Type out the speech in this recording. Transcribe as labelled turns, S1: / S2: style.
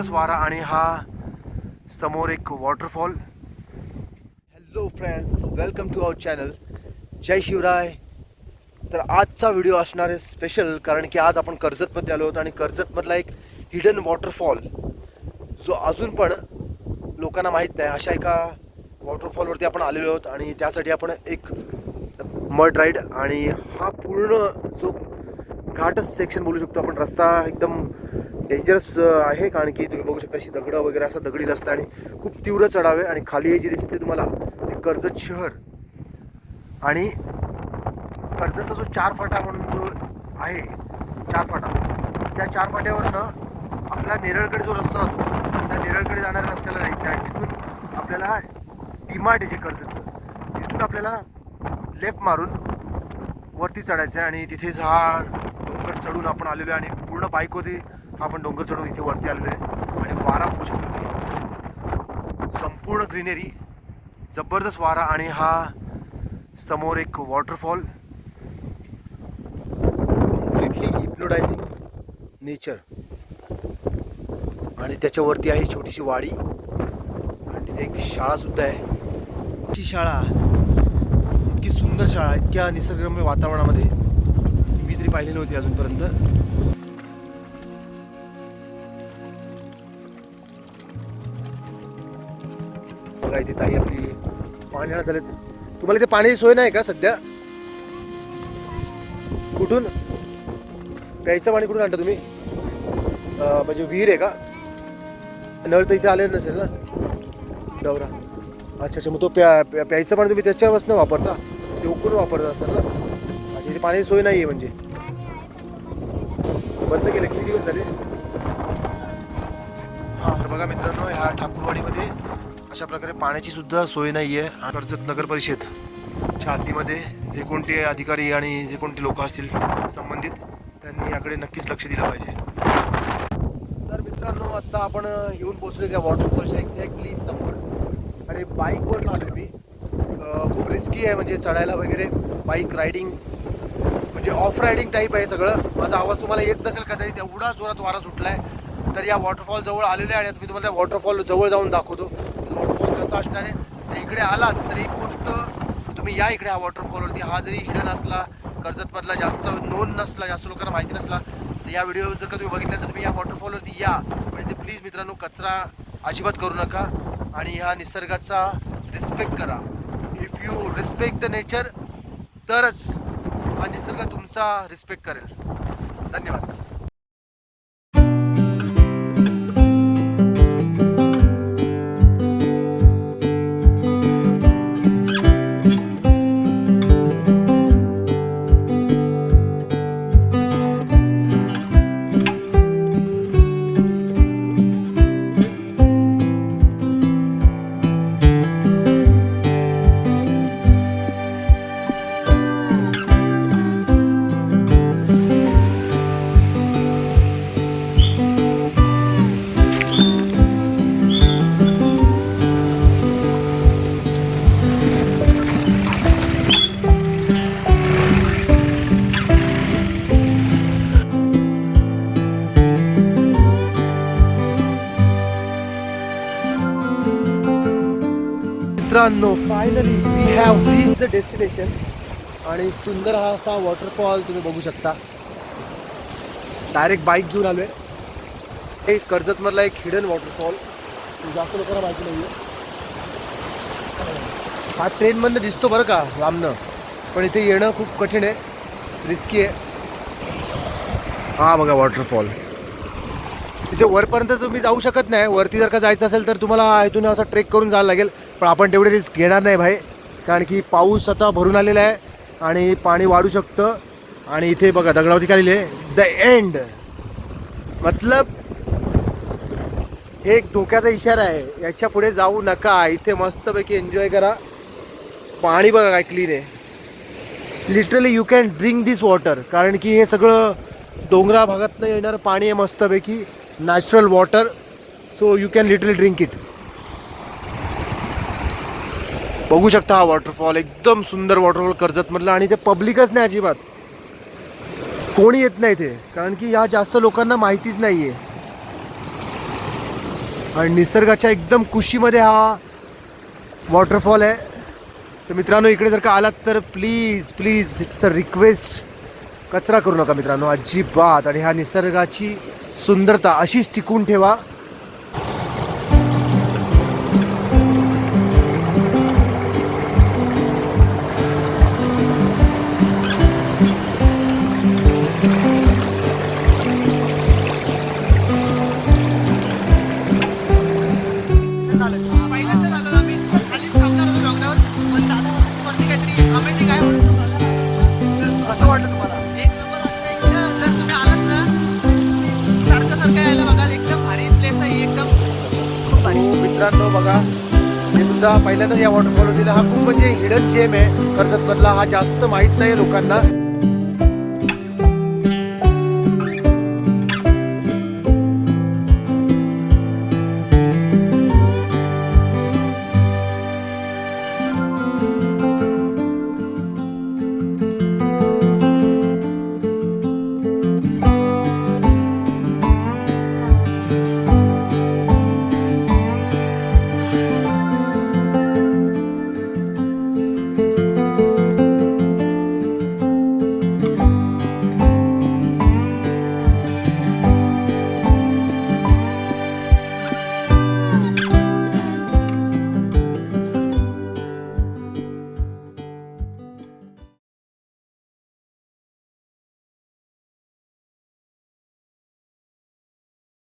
S1: जबरदस्त वारा आणि हा समोर एक waterfall hello friends welcome to our channel जय शिवराय. तर आजचा व्हिडिओ असणार आहे स्पेशल कारण की आज आपण कर्जतमध्ये आलो आहोत आणि कर्जतमधला एक हिडन वॉटरफॉल जो अजून पण लोकांना माहीत नाही अशा एका वॉटरफॉलवरती आपण आलेलो आहोत आणि त्यासाठी आपण एक मड राईड आणि हा पूर्ण जो घाटच सेक्शन बोलू शकतो आपण रस्ता एकदम डेंजरस आहे. कारण की तुम्ही बघू शकता अशी दगडं वगैरे असं दगडी रस्ता आणि खूप तीव्र चढावे. आणि खाली हे जे दिसते तुम्हाला ते कर्जत शहर. आणि कर्जतचा जो चार फाटा म्हणून जो आहे चार फाटा त्या चार फाट्यावरनं आपला नेरळकडे जो रस्ता होतो त्या नेरळकडे जाणाऱ्या रस्त्याला जायचं आहे. आणि तिथून आपल्याला डिमार्ट आहे जे कर्जतचं. तिथून आपल्याला लेफ्ट मारून वरती चढायचं आहे. आणि तिथेच हा डोंगर चढून आपण आलेलो आहे. आणि पूर्ण बाईक होती आपण डोंगर चढून इथे वरती आलेलो आहे. आणि वारा बघू शकतो तुम्ही. संपूर्ण ग्रीनरी जबरदस्त वारा आणि हा समोर एक वॉटरफॉल कम्प्लिटली हिप्नोटायझिंग नेचर आणि त्याच्यावरती आहे छोटीशी वाडी. आणि तिथे एक शाळासुद्धा आहे. ती शाळा इतकी सुंदर शाळा इतक्या निसर्गरम्य वातावरणामध्ये मी तरी पाहिली नव्हती अजूनपर्यंत. बघा इथे ताई आपली पाणी आणत तुम्हाला इथे पाण्याची सोय नाही का सध्या? कुठून? प्यायचं पाणी कुठून आणता तुम्ही? म्हणजे विहीर आहे का? नळ तर इथे आले नसेल ना? डवरा अच्छा अच्छा मग तो प्या प्यायचं पाणी तुम्ही त्याच्यापासून वापरता? ते उकरून वापरता असाल ना? अच्छा इथे पाण्याची सोय नाही आहे म्हणजे. बंद केलं किती दिवस झाले? हा तर बघा मित्रांनो ह्या ठाकूरवाडीमध्ये अशा प्रकारे पाण्याची सुद्धा सोय नाही आहे कर्जत नगर परिषद हद्दीमध्ये जे कोणते अधिकारी आणि जे कोणते लोक असतील संबंधित त्यांनी याकडे नक्कीच लक्ष दिलं पाहिजे. तर मित्रांनो आता आपण येऊन पोहोचलो त्या वॉटरफॉलच्या एक्झॅक्टली समोर. आणि बाईकवर आलो मी. खूप रिस्की आहे म्हणजे चढायला वगैरे. बाईक रायडिंग म्हणजे ऑफ रायडिंग टाईप आहे सगळं. माझा आवाज तुम्हाला येत नसेल कदाचित एवढा जोरात वारा सुटला आहे तर या वॉटरफॉल जवळ आलेलो आहे आणि आता मी तुम्हाला त्या वॉटरफॉल जवळ जाऊन दाखवतो. वॉटरफॉल असणार आहे. इकडे आलात तर एक गोष्ट तुम्ही या इकडे हा वॉटरफॉलवरती हा जरी हिडन असला कर्जतमधला जास्त नोंद नसला जास्त लोकांना माहिती नसला तर या व्हिडिओ जर का तुम्ही बघितला तर तुम्ही या वॉटरफॉलवरती या. पण इथे प्लीज मित्रांनो कचरा अजिबात करू नका आणि ह्या निसर्गाचा रिस्पेक्ट करा. If you respect the nature तरच हा निसर्ग तुमचा रिस्पेक्ट करेल. धन्यवाद. मित्रांनो finally we have reach the destination आणि सुंदर हा असा वॉटरफॉल तुम्ही बघू शकता. डायरेक्ट बाईक घेऊन आलोय. हे कर्जतमधला एक हिडन वॉटरफॉल जास्त लोकांना माहिती नाही आहे हा ट्रेनमधनं दिसतो बरं का लांबनं. पण इथे येणं खूप कठीण आहे. रिस्की आहे. हा बघा वॉटरफॉल इथे वरपर्यंत तुम्ही जाऊ शकत नाही. वरती जर का जायचं असेल तर तुम्हाला इथून असं ट्रेक करून जायला लागेल. पण आपण तेवढे रिस्क घेणार नाही भाई. कारण की पाऊस आता भरून आलेला आहे आणि पाणी वाढू शकतं. आणि इथे बघा दगडावरती काढलेली द एंड मतलब हे एक धोक्याचा इशारा आहे. याच्यापुढे जाऊ नका. इथे मस्तपैकी एन्जॉय करा. पाणी बघा काय क्लीन आहे. Literally you can drink this water कारण की हे सगळं डोंगरा भागातनं येणारं पाणी आहे मस्तपैकी. Natural water so you can literally drink it बघू शकता हा वॉटरफॉल एकदम सुंदर वॉटरफॉल कर्जतमधला आणि ते पब्लिकच नाही अजिबात. कोणी येत नाही ते कारण की या जास्त लोकांना माहितीच नाही आहे आणि निसर्गाच्या एकदम कुशीमध्ये हा वॉटरफॉल आहे. तर मित्रांनो इकडे जर का आलात तर please please it's a request कचरा करू नका मित्रांनो अजिबात. आणि ह्या निसर्गाची सुंदरता अशीच टिकून ठेवा. मित्रांनो बघा. हे सुद्धा पहिल्यांदाच या वॉटरफॉल दिला. हा खूप म्हणजे हिडन जेम आहे कर्जतमधला हा जास्त माहीत नाही लोकांना.